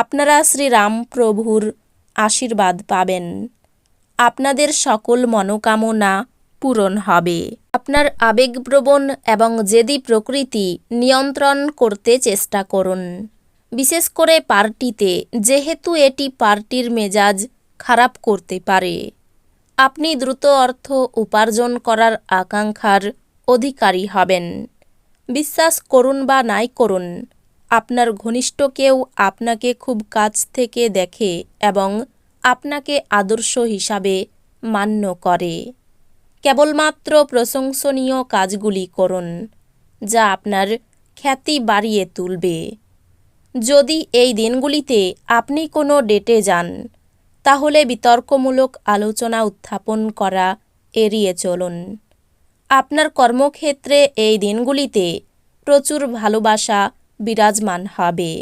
আপনারা শ্রীরামপ্রভুর আশীর্বাদ পাবেন। আপনাদের সকল মনোকামনা পূরণ হবে। আপনার আবেগপ্রবণ এবং জেদি প্রকৃতি নিয়ন্ত্রণ করতে চেষ্টা করুন। বিশেষ করে পার্টিতে, যেহেতু এটি পার্টির মেজাজ খারাপ করতে পারে। আপনি দ্রুত অর্থ উপার্জন করার আকাঙ্ক্ষার অধিকারী হবেন। বিশ্বাস করুন বা নাই করুন আপনার ঘনিষ্ঠ কেউ আপনাকে খুব কাছ থেকে দেখে এবং আপনাকে আদর্শ হিসাবে মান্য করে। কেবলমাত্র প্রশংসনীয় কাজগুলি করুন, যা আপনার খ্যাতি বাড়িয়ে তুলবে। যদি এই দিনগুলিতে আপনি কোনো ডেটে যান, তাহলে বিতর্কমূলক আলোচনা উত্থাপন করা এড়িয়ে চলুন। আপনার কর্মক্ষেত্রে এই দিনগুলিতে প্রচুর ভালোবাসা বিরাজমান হবে।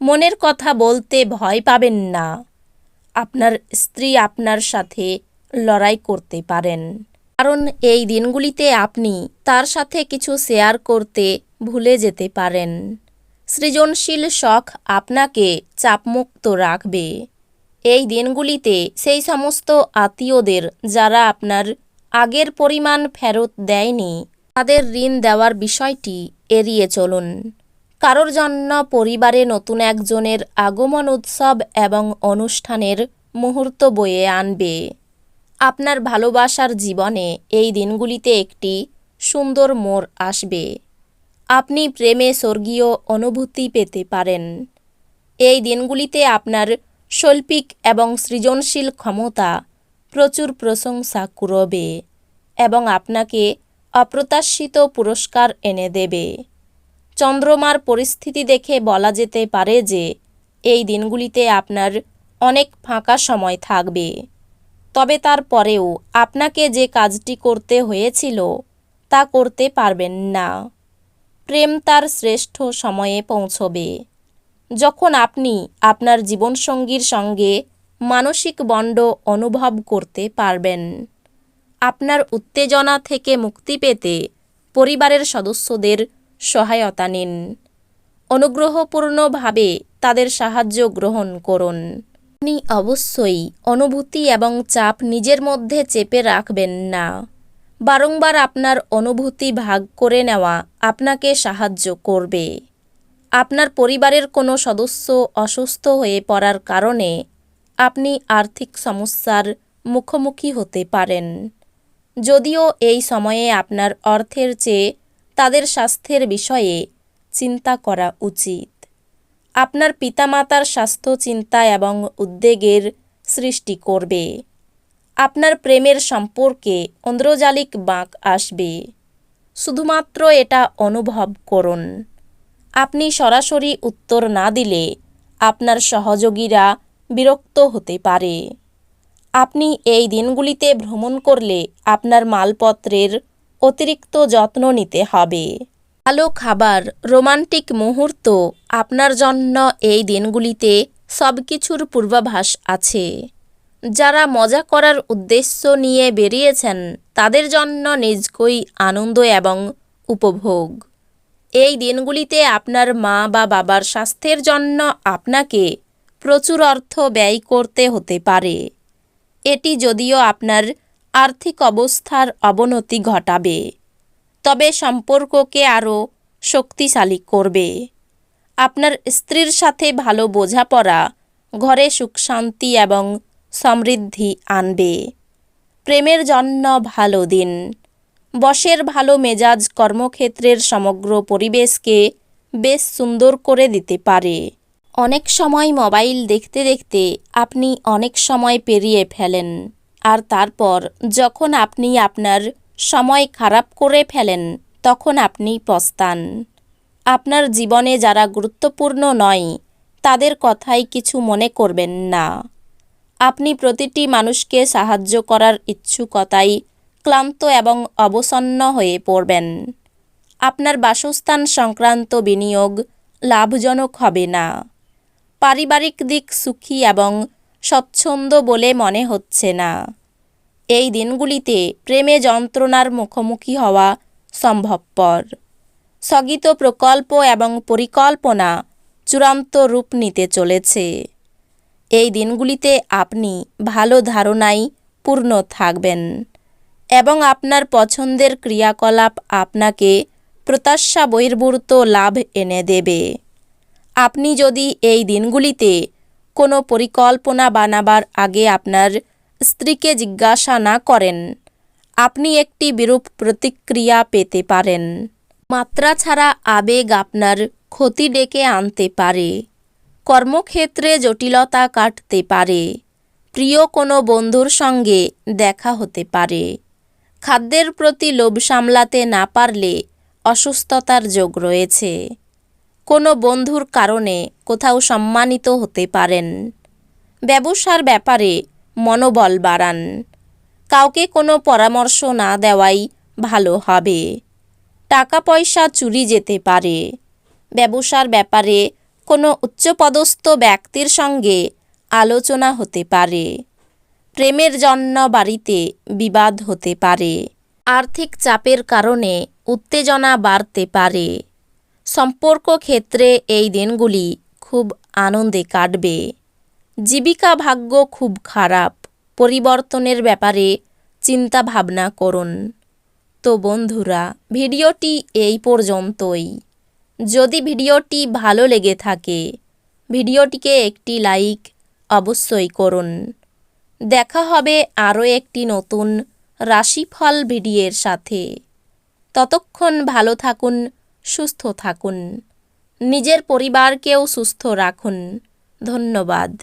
মনের কথা বলতে ভয় পাবেন না। আপনার স্ত্রী আপনার সাথে লড়াই করতে পারেন। কারণ এই দিনগুলিতে আপনি তার সাথে কিছু শেয়ার করতে ভুলে যেতে পারেন। সৃজনশীল শখ আপনাকে চাপমুক্ত রাখবে। এই দিনগুলিতে সেই সমস্ত আত্মীয়দের যারা আপনার আগের পরিমাণ ফেরত দেয়নি, তাদের ঋণ দেওয়ার বিষয়টি এড়িয়ে চলুন। কারোর জন্য পরিবারে নতুন একজনের আগমন উৎসব এবং অনুষ্ঠানের মুহূর্ত বয়ে আনবে। আপনার ভালোবাসার জীবনে এই দিনগুলিতে একটি সুন্দর মোড় আসবে। আপনি প্রেমে স্বর্গীয় অনুভূতি পেতে পারেন। এই দিনগুলিতে আপনার শৈল্পিক এবং সৃজনশীল ক্ষমতা প্রচুর প্রশংসা কুড়বে এবং আপনাকে অপ্রত্যাশিত পুরস্কার এনে দেবে। চন্দ্রমার পরিস্থিতি দেখে বলা যেতে পারে যে, এই দিনগুলিতে আপনার অনেক ফাঁকা সময় থাকবে। তবে তারপরেও আপনাকে যে কাজটি করতে হয়েছিল, তা করতে পারবেন না। প্রেম তার শ্রেষ্ঠ সময়ে পৌঁছবে। যখন আপনি আপনার জীবনসঙ্গীর সঙ্গে মানসিক বণ্ড অনুভব করতে পারবেন, আপনার উত্তেজনা থেকে মুক্তি পেতে পরিবারের সদস্যদের সহায়তা নিন। অনুগ্রহপূর্ণভাবে তাদের সাহায্য গ্রহণ করুন। আপনি অবশ্যই অনুভূতি এবং চাপ নিজের মধ্যে চেপে রাখবেন না। বারংবার আপনার অনুভূতি ভাগ করে নেওয়া আপনাকে সাহায্য করবে। আপনার পরিবারের কোনো সদস্য অসুস্থ হয়ে পড়ার কারণে আপনি আর্থিক সমস্যার মুখোমুখি হতে পারেন। যদিও এই সময়ে আপনার অর্থের চেয়ে তাদের স্বাস্থ্যের বিষয়ে চিন্তা করা উচিত। আপনার পিতামাতার স্বাস্থ্য, চিন্তা এবং উদ্বেগের সৃষ্টি করবে। আপনার প্রেমের সম্পর্কে অন্দ্রজালিক বাঁক আসবে। শুধুমাত্র এটা অনুভব করুন। আপনি সরাসরি উত্তর না দিলে আপনার সহযোগীরা বিরক্ত হতে পারে। আপনি এই দিনগুলিতে ভ্রমণ করলে আপনার মালপত্রের অতিরিক্ত যত্ন নিতে হবে। ভালো খাবার, রোমান্টিক মুহূর্ত আপনার জন্য এই দিনগুলিতে সব কিছুর পূর্বাভাস আছে। যারা মজা করার উদ্দেশ্য নিয়ে বেরিয়েছেন, তাদের জন্য নিজকই আনন্দ এবং উপভোগ। এই দিনগুলিতে আপনার মা বা বাবার স্বাস্থ্যের জন্য আপনাকে প্রচুর অর্থ ব্যয় করতে হতে পারে। এটি যদিও আপনার আর্থিক অবস্থার অবনতি ঘটাবে। তবে সম্পর্ককে আরও শক্তিশালী করবে। আপনার স্ত্রীর সাথে ভালো বোঝাপড়া, ঘরে সুখ শান্তি এবং সমৃদ্ধি আনবে। প্রেমের জন্য ভালো দিন। বসের ভালো মেজাজ কর্মক্ষেত্রের সমগ্র পরিবেশকে বেশ সুন্দর করে দিতে পারে। অনেক সময় মোবাইল দেখতে দেখতে আপনি অনেক সময় পেরিয়ে ফেলেন। আর তারপর যখন আপনি আপনার সময় খারাপ করে ফেলেন, তখন আপনি পস্তান। আপনার জীবনে যারা গুরুত্বপূর্ণ নয়, তাদের কথাই কিছু মনে করবেন না। আপনি প্রতিটি মানুষকে সাহায্য করার ইচ্ছুকতাই ক্লান্ত এবং অবসন্ন হয়ে পড়বেন। আপনার বাসস্থান সংক্রান্ত বিনিয়োগ লাভজনক হবে না। পারিবারিক দিক সুখী এবং স্বচ্ছন্দ বলে মনে হচ্ছে না। এই দিনগুলিতে প্রেমে যন্ত্রণার মুখোমুখি হওয়া সম্ভবপর। স্থগিত প্রকল্প এবং পরিকল্পনা চূড়ান্ত রূপ নিতে চলেছে। এই দিনগুলিতে আপনি ভালো ধারণায় পূর্ণ থাকবেন এবং আপনার পছন্দের ক্রিয়াকলাপ আপনাকে প্রত্যাশা বহির্ভূত লাভ এনে দেবে। আপনি যদি এই দিনগুলিতে কোনো পরিকল্পনা বানাবার আগে আপনার স্ত্রীকে জিজ্ঞাসা না করেন, আপনি একটি বিরূপ প্রতিক্রিয়া পেতে পারেন। মাত্রা ছাড়া আবেগ আপনার ক্ষতি ডেকে আনতে পারে। কর্মক্ষেত্রে জটিলতা কাটতে পারে। প্রিয় কোনো বন্ধুর সঙ্গে দেখা হতে পারে। খাদ্যের প্রতি লোভ সামলাতে না পারলে অসুস্থতার যোগ রয়েছে। কোনো বন্ধুর কারণে কোথাও সম্মানিত হতে পারেন। ব্যবসার ব্যাপারে মনোবল বাড়ান। কাউকে কোনো পরামর্শ না দেওয়াই ভালো হবে। টাকা পয়সা চুরি যেতে পারে। ব্যবসার ব্যাপারে কোনো উচ্চপদস্থ ব্যক্তির সঙ্গে আলোচনা হতে পারে। প্রেমের জন্য বাড়িতে বিবাদ হতে পারে। আর্থিক চাপের কারণে উত্তেজনা বাড়তে পারে। সম্পর্ক ক্ষেত্রে এই দিনগুলি খুব আনন্দে কাটবে। জীবিকা ভাগ্য খুব খারাপ। পরিবর্তনের ব্যাপারে চিন্তা ভাবনা করুন। তো বন্ধুরা, ভিডিওটি এই পর্যন্তই। যদি ভিডিওটি ভালো লেগে থাকে, ভিডিওটিকে একটি লাইক অবশ্যই করুন। দেখা হবে আরও একটি নতুন রাশিফল ভিডিওর সাথে। ততক্ষণ ভালো থাকুন, সুস্থ থাকুন। নিজের পরিবারকেও সুস্থ রাখুন। ধন্যবাদ।